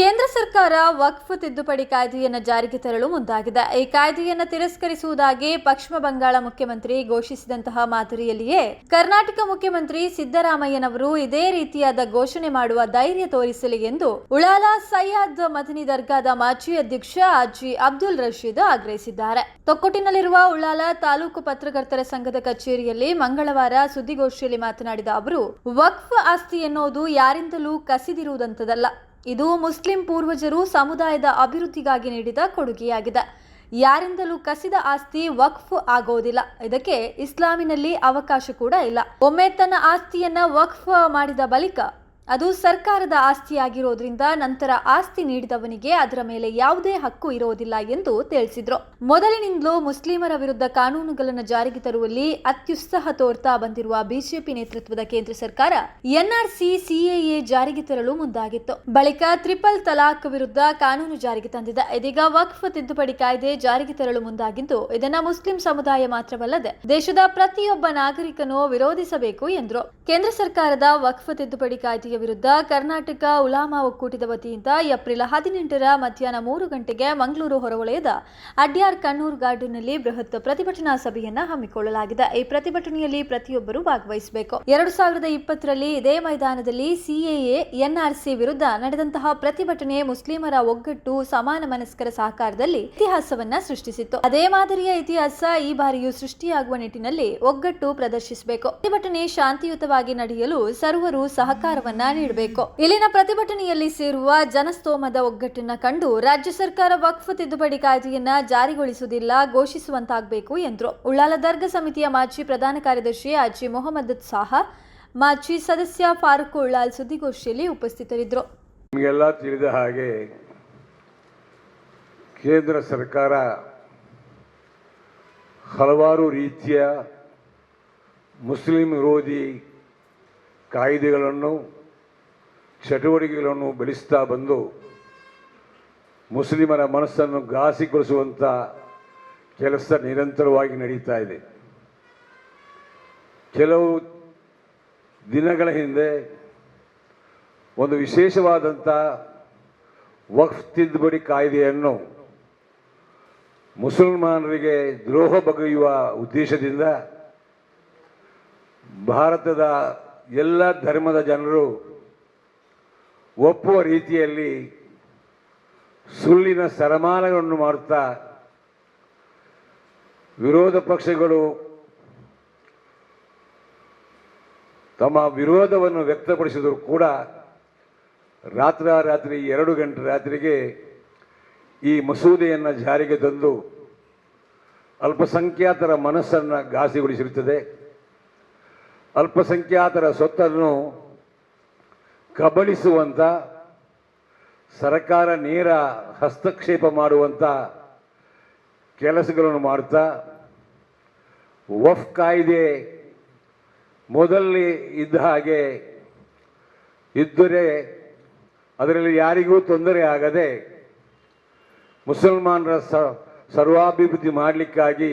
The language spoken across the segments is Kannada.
ಕೇಂದ್ರ ಸರ್ಕಾರ ವಕ್ಫ್ ತಿದ್ದುಪಡಿ ಕಾಯ್ದೆಯನ್ನು ಜಾರಿಗೆ ತರಲು ಮುಂದಾಗಿದೆ. ಈ ಕಾಯ್ದೆಯನ್ನು ತಿರಸ್ಕರಿಸುವುದಾಗಿ ಪಶ್ಚಿಮ ಬಂಗಾಳ ಮುಖ್ಯಮಂತ್ರಿ ಘೋಷಿಸಿದಂತಹ ಮಾದರಿಯಲ್ಲಿಯೇ ಕರ್ನಾಟಕ ಮುಖ್ಯಮಂತ್ರಿ ಸಿದ್ದರಾಮಯ್ಯನವರು ಇದೇ ರೀತಿಯಾದ ಘೋಷಣೆ ಮಾಡುವ ಧೈರ್ಯ ತೋರಿಸಲಿ ಎಂದು ಉಳಾಲ ಸಯ್ಯದ್ ಮದನಿ ದರ್ಗಾದ ಮಾಜಿ ಅಧ್ಯಕ್ಷ ಅಜಿ ಅಬ್ದುಲ್ ರಶೀದ್ ಆಗ್ರಹಿಸಿದ್ದಾರೆ. ತೊಕ್ಕೊಟ್ಟಿನಲ್ಲಿರುವ ಉಳಾಲ ತಾಲೂಕು ಪತ್ರಕರ್ತರ ಸಂಘದ ಕಚೇರಿಯಲ್ಲಿ ಮಂಗಳವಾರ ಸುದ್ದಿಗೋಷ್ಠಿಯಲ್ಲಿ ಮಾತನಾಡಿದ ಅವರು, ವಕ್ಫ್ ಆಸ್ತಿ ಎನ್ನುವುದು ಯಾರಿಂದಲೂ ಕಸಿದಿರುವುದಂತದಲ್ಲ. ಇದು ಮುಸ್ಲಿಂ ಪೂರ್ವಜರು ಸಮುದಾಯದ ಅಭಿವೃದ್ಧಿಗಾಗಿ ನೀಡಿದ ಕೊಡುಗೆಯಾಗಿದೆ. ಯಾರಿಂದಲೂ ಕಸಿದ ಆಸ್ತಿ ವಕ್ಫ್ ಆಗೋದಿಲ್ಲ. ಇದಕ್ಕೆ ಇಸ್ಲಾಮಿನಲ್ಲಿ ಅವಕಾಶ ಕೂಡ ಇಲ್ಲ. ಒಮ್ಮೆ ತನ್ನ ಆಸ್ತಿಯನ್ನ ವಕ್ಫ್ ಮಾಡಿದ ಬಳಿಕ ಅದು ಸರ್ಕಾರದ ಆಸ್ತಿಯಾಗಿರೋದ್ರಿಂದ ನಂತರ ಆಸ್ತಿ ನೀಡಿದವನಿಗೆ ಅದರ ಮೇಲೆ ಯಾವುದೇ ಹಕ್ಕು ಇರೋದಿಲ್ಲ ಎಂದು ತಿಳಿಸಿದ್ರು. ಮೊದಲಿನಿಂದಲೂ ಮುಸ್ಲಿಮರ ವಿರುದ್ಧ ಕಾನೂನುಗಳನ್ನು ಜಾರಿಗೆ ತರುವಲ್ಲಿ ಅತ್ಯುತ್ಸಾಹ ತೋರ್ತಾ ಬಂದಿರುವ ಬಿಜೆಪಿ ನೇತೃತ್ವದ ಕೇಂದ್ರ ಸರ್ಕಾರ ಎನ್ಆರ್ಸಿ, ಸಿಎಎ ಜಾರಿಗೆ ತರಲು ಮುಂದಾಗಿತ್ತು. ಬಳಿಕ ತ್ರಿಪಲ್ ತಲಾಖ್ ವಿರುದ್ಧ ಕಾನೂನು ಜಾರಿಗೆ ತಂದಿದೆ. ಇದೀಗ ವಕ್ಫ್ ತಿದ್ದುಪಡಿ ಕಾಯ್ದೆ ಜಾರಿಗೆ ತರಲು ಮುಂದಾಗಿದ್ದು, ಇದನ್ನ ಮುಸ್ಲಿಂ ಸಮುದಾಯ ಮಾತ್ರವಲ್ಲದೆ ದೇಶದ ಪ್ರತಿಯೊಬ್ಬ ನಾಗರಿಕನೂ ವಿರೋಧಿಸಬೇಕು ಎಂದರು. ಕೇಂದ್ರ ಸರ್ಕಾರದ ವಕ್ಫ್ ತಿದ್ದುಪಡಿ ವಿರುದ್ಧ ಕರ್ನಾಟಕ ಉಲಾಮಾ ಒಕ್ಕೂಟದ ವತಿಯಿಂದ ಏಪ್ರಿಲ್ ಹದಿನೆಂಟರ ಮಧ್ಯಾಹ್ನ ಮೂರು ಗಂಟೆಗೆ ಮಂಗಳೂರು ಹೊರವಲಯದ ಅಡ್ಯಾರ್ ಕಣ್ಣೂರ್ ಗಾರ್ಡನ್ನಲ್ಲಿ ಬೃಹತ್ ಪ್ರತಿಭಟನಾ ಸಭೆಯನ್ನ ಹಮ್ಮಿಕೊಳ್ಳಲಾಗಿದೆ. ಈ ಪ್ರತಿಭಟನೆಯಲ್ಲಿ ಪ್ರತಿಯೊಬ್ಬರು ಭಾಗವಹಿಸಬೇಕು. ಎರಡು ಸಾವಿರದ ಇಪ್ಪತ್ತರಲ್ಲಿ ಇದೇ ಮೈದಾನದಲ್ಲಿ ಸಿಎಎ, ಎನ್ಆರ್ಸಿ ವಿರುದ್ಧ ನಡೆದಂತಹ ಪ್ರತಿಭಟನೆ ಮುಸ್ಲಿಮರ ಒಗ್ಗಟ್ಟು, ಸಮಾನ ಮನಸ್ಕರ ಸಹಕಾರದಲ್ಲಿ ಇತಿಹಾಸವನ್ನ ಸೃಷ್ಟಿಸಿತ್ತು. ಅದೇ ಮಾದರಿಯ ಇತಿಹಾಸ ಈ ಬಾರಿಯೂ ಸೃಷ್ಟಿಯಾಗುವ ನಿಟ್ಟಿನಲ್ಲಿ ಒಗ್ಗಟ್ಟು ಪ್ರದರ್ಶಿಸಬೇಕು. ಪ್ರತಿಭಟನೆ ಶಾಂತಿಯುತವಾಗಿ ನಡೆಯಲು ಸರ್ವರು ಸಹಕಾರವನ್ನ ನೀಡಬೇಕು ಇಲ್ಲಿನ ಪ್ರತಿಭಟನೆಯಲ್ಲಿ ಸೇರುವ ಜನಸ್ತೋಮದ ಒಗ್ಗಟ್ಟನ್ನ ಕಂಡು ರಾಜ್ಯ ಸರ್ಕಾರ ವಕ್ಫ್ ತಿದ್ದುಪಡಿ ಕಾಯ್ದೆಯನ್ನ ಜಾರಿಗೊಳಿಸುವುದಿಲ್ಲ, ಘೋಷಿಸುವಂತಾಗಬೇಕು ಎಂದರು. ಉಳ್ಳಾಲ ದರ್ಗಾ ಸಮಿತಿಯ ಮಾಜಿ ಪ್ರಧಾನ ಕಾರ್ಯದರ್ಶಿ ಅಜಿ ಮೊಹಮ್ಮದ್ ಸಾಹಾ, ಮಾಜಿ ಸದಸ್ಯ ಫಾರೂಕ್ ಉಳ್ಳಾಲ್ ಸುದ್ದಿಗೋಷ್ಠಿಯಲ್ಲಿ ಉಪಸ್ಥಿತರಿದ್ದರು ನಿಮಗೆಲ್ಲ ತಿಳಿದ ಹಾಗೆ ಕೇಂದ್ರ ಸರ್ಕಾರ ಹಲವಾರು ರೀತಿಯ ಮುಸ್ಲಿಂ ವಿರೋಧಿ ಕಾಯ್ದೆಗಳನ್ನು ಚಟುವಟಿಕೆಗಳನ್ನು ಬೆಳೆಸ್ತಾ ಬಂದು ಮುಸ್ಲಿಮರ ಮನಸ್ಸನ್ನು ಘಾಸಿಗೊಳಿಸುವಂಥ ಕೆಲಸ ನಿರಂತರವಾಗಿ ನಡೀತಾ ಇದೆ. ಕೆಲವು ದಿನಗಳ ಹಿಂದೆ ಒಂದು ವಿಶೇಷವಾದಂಥ ವಕ್ಫ್ ತಿದ್ದುಪಡಿ ಕಾಯ್ದೆಯನ್ನು ಮುಸಲ್ಮಾನರಿಗೆ ದ್ರೋಹ ಬಗೆಯುವ ಉದ್ದೇಶದಿಂದ ಭಾರತದ ಎಲ್ಲ ಧರ್ಮದ ಜನರು ಒಪ್ಪುವ ರೀತಿಯಲ್ಲಿ ಸುಳ್ಳಿನ ಸರಮಾನಗಳನ್ನು ಮಾಡುತ್ತಾ ವಿರೋಧ ಪಕ್ಷಗಳು ತಮ್ಮ ವಿರೋಧವನ್ನು ವ್ಯಕ್ತಪಡಿಸಿದರೂ ಕೂಡ ರಾತ್ರಾರಾತ್ರಿ ಎರಡು ಗಂಟೆ ರಾತ್ರಿಗೆ ಈ ಮಸೂದೆಯನ್ನು ಜಾರಿಗೆ ತಂದು ಅಲ್ಪಸಂಖ್ಯಾತರ ಮನಸ್ಸನ್ನು ಘಾಸಿಗೊಳಿಸಿರುತ್ತದೆ. ಅಲ್ಪಸಂಖ್ಯಾತರ ಸ್ವತ್ತನ್ನು ಕಬಳಿಸುವಂಥ ಸರ್ಕಾರ ನೇರ ಹಸ್ತಕ್ಷೇಪ ಮಾಡುವಂಥ ಕೆಲಸಗಳನ್ನು ಮಾಡ್ತಾ, ವಫ್ ಕಾಯ್ದೆ ಮೊದಲೇ ಇದ್ದ ಹಾಗೆ ಇದ್ದರೆ ಅದರಲ್ಲಿ ಯಾರಿಗೂ ತೊಂದರೆ ಆಗದೆ ಮುಸಲ್ಮಾನರ ಸ, ಸರ್ವಾಭಿವೃದ್ಧಿ ಮಾಡಲಿಕ್ಕಾಗಿ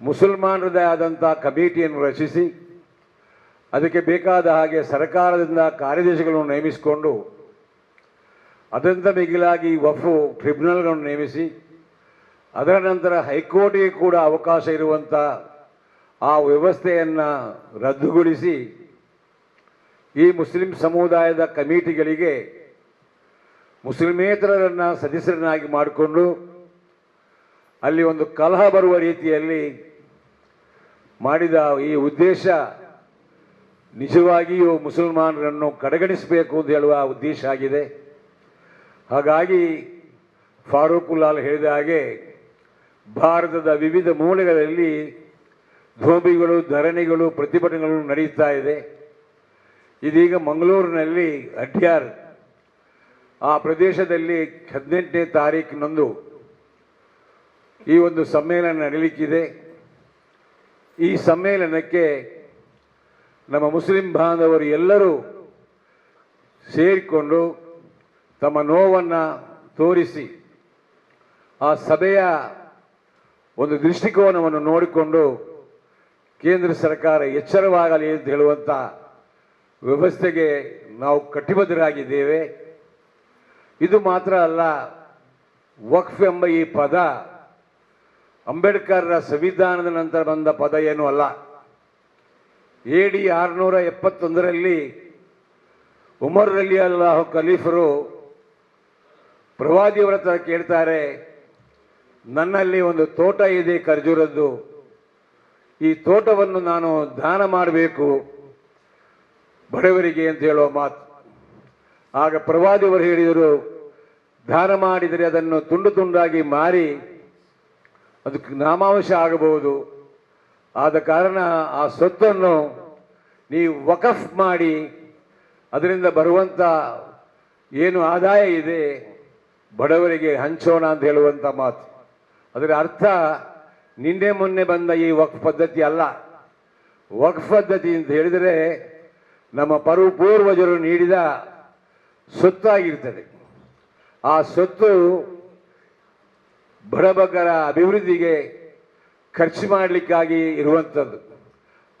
ಮುಸಲ್ಮಾನರದೇ ಆದಂಥ ಕಮಿಟಿಯನ್ನು ರಚಿಸಿ ಅದಕ್ಕೆ ಬೇಕಾದ ಹಾಗೆ ಸರ್ಕಾರದಿಂದ ಕಾರ್ಯದರ್ಶಿಗಳನ್ನು ನೇಮಿಸಿಕೊಂಡು, ಅದರಿಂದ ಮಿಗಿಲಾಗಿ ವಫು ಟ್ರಿಬ್ಯುನಲ್ಗಳನ್ನು ನೇಮಿಸಿ, ಅದರ ನಂತರ ಹೈಕೋರ್ಟಿಗೆ ಕೂಡ ಅವಕಾಶ ಇರುವಂಥ ಆ ವ್ಯವಸ್ಥೆಯನ್ನು ರದ್ದುಗೊಳಿಸಿ, ಈ ಮುಸ್ಲಿಂ ಸಮುದಾಯದ ಕಮಿಟಿಗಳಿಗೆ ಮುಸ್ಲಿಮೇತರರನ್ನು ಸದಸ್ಯರನ್ನಾಗಿ ಮಾಡಿಕೊಂಡು, ಅಲ್ಲಿ ಒಂದು ಕಲಹ ಬರುವ ರೀತಿಯಲ್ಲಿ ಮಾಡಿದ ಈ ಉದ್ದೇಶ ನಿಜವಾಗಿಯೂ ಮುಸಲ್ಮಾನರನ್ನು ಕಡೆಗಣಿಸಬೇಕು ಅಂತ ಹೇಳುವ ಉದ್ದೇಶ ಆಗಿದೆ. ಹಾಗಾಗಿ ಫಾರೂಕುಲ್ಲಾಲ್ ಹೇಳಿದ ಹಾಗೆ ಭಾರತದ ವಿವಿಧ ಮೂಲೆಗಳಲ್ಲಿ ಧೋಬಿಗಳು, ಧರಣಿಗಳು, ಪ್ರತಿಭಟನೆಗಳು ನಡೆಯುತ್ತಾ ಇದೆ. ಇದೀಗ ಮಂಗಳೂರಿನಲ್ಲಿ ಅಡ್ಯಾರ್ ಆ ಪ್ರದೇಶದಲ್ಲಿ ಹದಿನೆಂಟನೇ ತಾರೀಕಿನಂದು ಈ ಒಂದು ಸಮ್ಮೇಳನ ನಡೀಲಿಕ್ಕಿದೆ. ಈ ಸಮ್ಮೇಳನಕ್ಕೆ ನಮ್ಮ ಮುಸ್ಲಿಂ ಬಾಂಧವರು ಎಲ್ಲರೂ ಸೇರಿಕೊಂಡು ತಮ್ಮ ನೋವನ್ನು ತೋರಿಸಿ ಆ ಸಭೆಯ ಒಂದು ದೃಷ್ಟಿಕೋನವನ್ನು ನೋಡಿಕೊಂಡು ಕೇಂದ್ರ ಸರ್ಕಾರ ಎಚ್ಚರವಾಗಲಿ ಅಂತ ಹೇಳುವಂಥ ವ್ಯವಸ್ಥೆಗೆ ನಾವು ಕಟಿಬದ್ಧರಾಗಿದ್ದೇವೆ. ಇದು ಮಾತ್ರ ಅಲ್ಲ, ವಕ್ಫ್ ಎಂಬ ಈ ಪದ ಅಂಬೇಡ್ಕರ್ರ ಸಂವಿಧಾನದ ನಂತರ ಬಂದ ಪದ ಏನೂ ಅಲ್ಲ. ಎ ಡಿ ಆರುನೂರ ಎಪ್ಪತ್ತೊಂದರಲ್ಲಿ ಉಮರ್ ಅಲಿ ಅಲ್ಲಾಹು ಖಲೀಫರು ಪ್ರವಾದಿ ಹತ್ರ ಕೇಳ್ತಾರೆ, ನನ್ನಲ್ಲಿ ಒಂದು ತೋಟ ಇದೆ ಖರ್ಜೂರದ್ದು. ಈ ತೋಟವನ್ನು ನಾನು ದಾನ ಮಾಡಬೇಕು. ಬಡವರಿಗೆ ಅಂತ ಹೇಳುವ ಮಾತು. ಆಗ ಪ್ರವಾದಿಯವರು ಹೇಳಿದರು, ದಾನ ಮಾಡಿದರೆ ಅದನ್ನು ತುಂಡು ತುಂಡಾಗಿ ಮಾರಿ, ಅದಕ್ಕೆ ನಾಮಾಂಶ ಆಗಬಹುದು. ಆದ ಕಾರಣ ಆ ಸ್ವತ್ತನ್ನು ನೀವು ವಕಫ್ ಮಾಡಿ ಅದರಿಂದ ಬರುವಂಥ ಏನು ಆದಾಯ ಇದೆ, ಬಡವರಿಗೆ ಹಂಚೋಣ ಅಂತ ಹೇಳುವಂಥ ಮಾತು. ಅದರ ಅರ್ಥ ನಿನ್ನೆ ಮೊನ್ನೆ ಬಂದ ಈ ವಕ್ಫ್ ಪದ್ಧತಿ ಅಲ್ಲ. ವಕ್ಫ್ ಪದ್ಧತಿ ಅಂತ ಹೇಳಿದರೆ ನಮ್ಮ ಪರು ಪೂರ್ವಜರು ನೀಡಿದ ಸ್ವತ್ತಾಗಿರ್ತದೆ. ಆ ಸ್ವತ್ತು ಬಡಬಗರ ಅಭಿವೃದ್ಧಿಗೆ ಖರ್ಚು ಮಾಡಲಿಕ್ಕಾಗಿ ಇರುವಂಥದ್ದು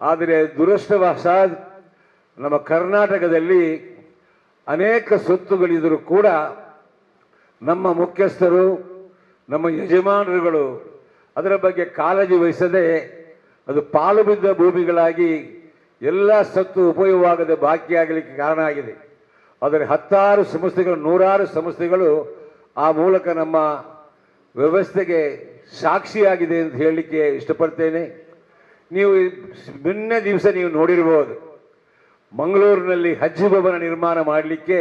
ಆದರೆ ದುರಷ್ಟವಶಾತ್ ನಮ್ಮ ಕರ್ನಾಟಕದಲ್ಲಿ ಅನೇಕ ಸ್ವತ್ತುಗಳಿದ್ದರೂ ಕೂಡ ನಮ್ಮ ಮುಖ್ಯಸ್ಥರು, ನಮ್ಮ ಯಜಮಾನರುಗಳು ಅದರ ಬಗ್ಗೆ ಕಾಳಜಿ ವಹಿಸದೆ ಅದು ಪಾಲು ಬಿದ್ದ ಭೂಮಿಗಳಾಗಿ ಎಲ್ಲ ಸತ್ತು ಉಪಯೋಗವಾಗದೆ ಬಾಕಿಯಾಗಲಿಕ್ಕೆ ಕಾರಣ ಆಗಿದೆ. ಆದರೆ ಹತ್ತಾರು ಸಂಸ್ಥೆಗಳು, ನೂರಾರು ಸಂಸ್ಥೆಗಳು ಆ ಮೂಲಕ ನಮ್ಮ ವ್ಯವಸ್ಥೆಗೆ ಸಾಕ್ಷಿಯಾಗಿದೆ ಅಂತ ಹೇಳಲಿಕ್ಕೆ ಇಷ್ಟಪಡ್ತೇನೆ. ನೀವು ನಿನ್ನೆ ದಿವಸ ನೀವು ನೋಡಿರ್ಬೋದು, ಮಂಗಳೂರಿನಲ್ಲಿ ಹಜ್ಜಿ ಭವನ ನಿರ್ಮಾಣ ಮಾಡಲಿಕ್ಕೆ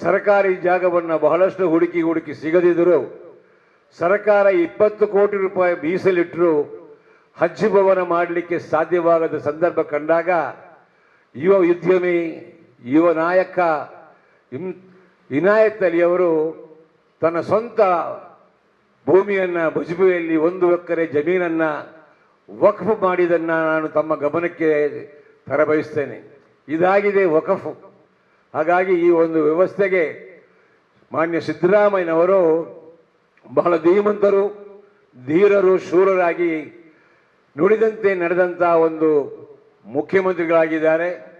ಸರ್ಕಾರಿ ಜಾಗವನ್ನು ಬಹಳಷ್ಟು ಹುಡುಕಿ ಹುಡುಕಿ ಸಿಗದಿದ್ದರೂ ಸರ್ಕಾರ ಇಪ್ಪತ್ತು ಕೋಟಿ ರೂಪಾಯಿ ಮೀಸಲಿಟ್ಟರು ಹಜ್ಜಿ ಭವನ ಮಾಡಲಿಕ್ಕೆ ಸಾಧ್ಯವಾಗದ ಸಂದರ್ಭ ಕಂಡಾಗ ಯುವ ಉದ್ಯಮಿ, ಯುವ ನಾಯಕ ಇನಾಯತ್ ಅಲಿಯವರು ತನ್ನ ಸ್ವಂತ ಭೂಮಿಯನ್ನು ಭುಜಬೆಯಲ್ಲಿ ಒಂದು ಎಕರೆ ಜಮೀನನ್ನು ವಕ್ಫ್ ಮಾಡಿದ್ದನ್ನು ನಾನು ತಮ್ಮ ಗಮನಕ್ಕೆ ತರಬಯಸ್ತೇನೆ. ಇದಾಗಿದೆ ವಕಫ್. ಹಾಗಾಗಿ ಈ ಒಂದು ವ್ಯವಸ್ಥೆಗೆ ಮಾನ್ಯ ಸಿದ್ದರಾಮಯ್ಯನವರು ಬಹಳ ಧೀಮಂತರು, ಧೀರರು, ಶೂರರಾಗಿ ನುಡಿದಂತೆ ನಡೆದಂಥ ಒಂದು ಮುಖ್ಯಮಂತ್ರಿಗಳಾಗಿದ್ದಾರೆ.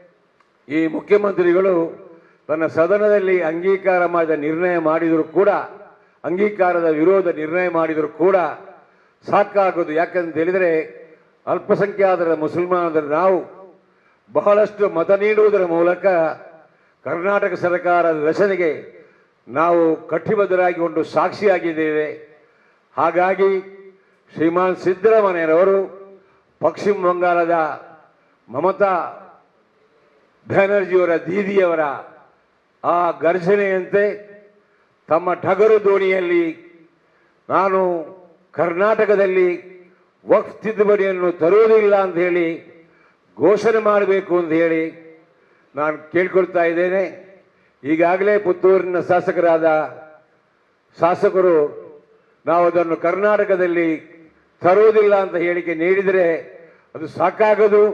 ಈ ಮುಖ್ಯಮಂತ್ರಿಗಳು ತನ್ನ ಸದನದಲ್ಲಿ ಅಂಗೀಕಾರ ಮಾಡಿದ ನಿರ್ಣಯ ಮಾಡಿದರೂ ಕೂಡ ಅಂಗೀಕಾರದ ವಿರೋಧ ನಿರ್ಣಯ ಮಾಡಿದರೂ ಕೂಡ ಸಾಕಾಗೋದು. ಯಾಕಂತ ಹೇಳಿದರೆ ಅಲ್ಪಸಂಖ್ಯಾತರ ಮುಸಲ್ಮಾನರ ನಾವು ಬಹಳಷ್ಟು ಮತ ನೀಡುವುದರ ಮೂಲಕ ಕರ್ನಾಟಕ ಸರ್ಕಾರದ ರಚನೆಗೆ ನಾವು ಕಟ್ಟಿಬದ್ಧರಾಗಿ ಒಂದು ಸಾಕ್ಷಿಯಾಗಿದ್ದೇವೆ. ಹಾಗಾಗಿ ಶ್ರೀಮಾನ್ ಸಿದ್ದರಾಮಯ್ಯನವರು ಪಶ್ಚಿಮ ಬಂಗಾಳದ ಮಮತಾ ಬ್ಯಾನರ್ಜಿಯವರ ದೀದಿಯವರ ಆ ಘರ್ಷಣೆಯಂತೆ ತಮ್ಮ ಟಗರು ದೋಣಿಯಲ್ಲಿ ನಾನು ಕರ್ನಾಟಕದಲ್ಲಿ ವಕ್ಫ್ ತಿದ್ದುಪಡಿಯನ್ನು ತರುವುದಿಲ್ಲ ಅಂತ ಹೇಳಿ ಘೋಷಣೆ ಮಾಡಬೇಕು ಅಂತ ಹೇಳಿ ನಾನು ಕೇಳ್ಕೊಳ್ತಾ ಇದ್ದೇನೆ. ಈಗಾಗಲೇ ಪುತ್ತೂರಿನ ಶಾಸಕರಾದ ಶಾಸಕರು ನಾವು ಅದನ್ನು ಕರ್ನಾಟಕದಲ್ಲಿ ತರುವುದಿಲ್ಲ ಅಂತ ಹೇಳಿಕೆ ನೀಡಿದರೆ ಅದು ಸಾಕಾಗದು.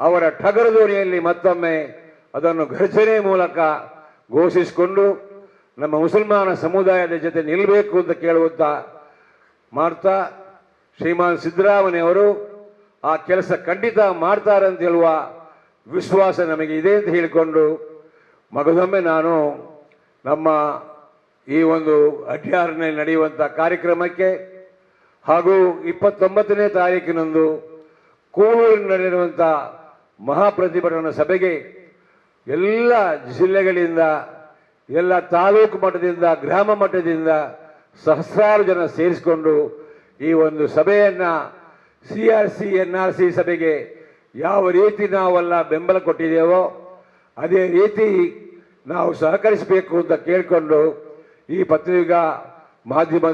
ಅವರ ಠಗರ ದೋಣಿಯಲ್ಲಿ ಮತ್ತೊಮ್ಮೆ ಅದನ್ನು ಘರ್ಷಣೆ ಮೂಲಕ ಘೋಷಿಸಿಕೊಂಡು ನಮ್ಮ ಮುಸಲ್ಮಾನ ಸಮುದಾಯದ ಜೊತೆ ನಿಲ್ಲಬೇಕು ಅಂತ ಕೇಳುವಂತ ಮಾಡ್ತಾ ಶ್ರೀಮಾನ್ ಸಿದ್ದರಾಮಯ್ಯವರು ಆ ಕೆಲಸ ಖಂಡಿತ ಮಾಡ್ತಾರೆ ಅಂತ ಹೇಳುವ ವಿಶ್ವಾಸ ನಮಗೆ ಇದೆ ಅಂತ ಹೇಳಿಕೊಂಡು ಮಗದೊಮ್ಮೆ ನಾನು ನಮ್ಮ ಈ ಒಂದು ಅಡ್ಯಾರ್ನಲ್ಲಿ ನಡೆಯುವಂಥ ಕಾರ್ಯಕ್ರಮಕ್ಕೆ ಹಾಗೂ ಇಪ್ಪತ್ತೊಂಬತ್ತನೇ ತಾರೀಕಿನಂದು ಕೂಳೂರಿನಲ್ಲಿ ನಡೆಯುವಂಥ ಮಹಾಪ್ರತಿಭಟನಾ ಸಭೆಗೆ ಎಲ್ಲ ಜಿಲ್ಲೆಗಳಿಂದ ಎಲ್ಲ ತಾಲೂಕು ಮಟ್ಟದಿಂದ, ಗ್ರಾಮ ಮಟ್ಟದಿಂದ ಸಹಸ್ರಾರು ಜನ ಸೇರಿಸಿಕೊಂಡು ಈ ಒಂದು ಸಭೆಯನ್ನು C R C N R C ಸಭೆಗೆ ಯಾವ ರೀತಿ ನಾವೆಲ್ಲ ಬೆಂಬಲ ಕೊಟ್ಟಿದ್ದೇವೋ, ಅದೇ ರೀತಿ ನಾವು ಸಹಕರಿಸಬೇಕು ಅಂತ ಕೇಳಿಕೊಂಡು ಈ ಪತ್ರಿಕಾ ಮಾಧ್ಯಮದ